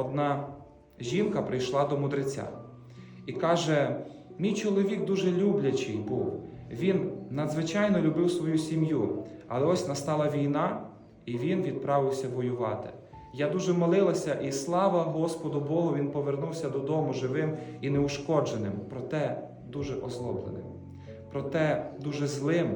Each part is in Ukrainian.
одна жінка прийшла до мудреця і каже: мій чоловік дуже люблячий був. Він надзвичайно любив свою сім'ю, але ось настала війна, і він відправився воювати. Я дуже молилася, і слава Господу Богу, він повернувся додому живим і неушкодженим, проте дуже озлобленим, проте дуже злим.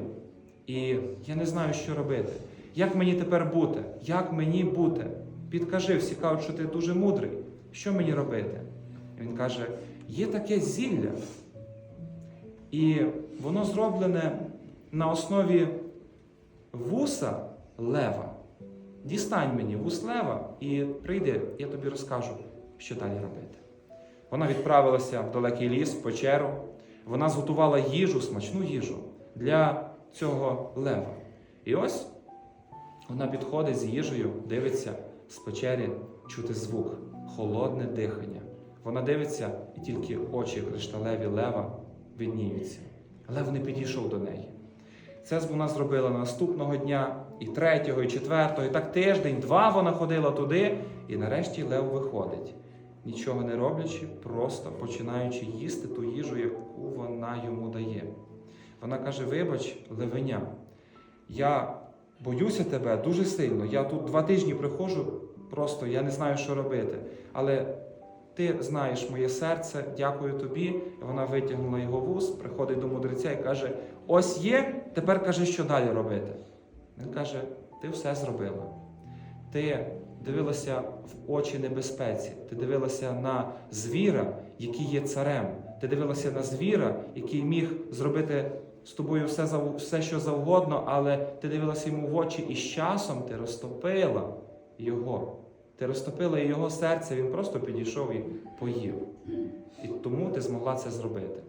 І я не знаю, що робити. Як мені тепер бути? Як мені бути? Підкажи, всі кажуть, що ти дуже мудрий. Що мені робити? Він каже: є таке зілля, і воно зроблене на основі вуса лева. Дістань мені вус лева і прийди, я тобі розкажу, що далі робити. Вона відправилася в далекий ліс, в печеру. Вона зготувала їжу, смачну їжу для цього лева. І ось вона підходить з їжею, дивиться з печері чути звук, холодне дихання. Вона дивиться, і тільки очі кришталеві лева видніються. Лев не підійшов до неї. Це вона зробила наступного дня, і третього, і четвертого, і так тиждень, два вона ходила туди, і нарешті Лев виходить, нічого не роблячи, просто починаючи їсти ту їжу, яку вона йому дає. Вона каже: Вибач, левеня, я боюся тебе дуже сильно. Я тут два тижні приходжу, просто я не знаю, що робити. Але ти знаєш моє серце, дякую тобі. Вона витягнула його вуз, приходить до мудреця і каже: Ось є, тепер кажи, що далі робити. Він каже: Ти все зробила. Ти дивилася в очі небезпеці, ти дивилася на звіра, який є царем. Ти дивилася на звіра, який міг зробити з тобою все, все, що завгодно, але ти дивилася йому в очі, і з часом ти розтопила його. Ти розтопила його серце, він просто підійшов і поїв. І тому ти змогла це зробити.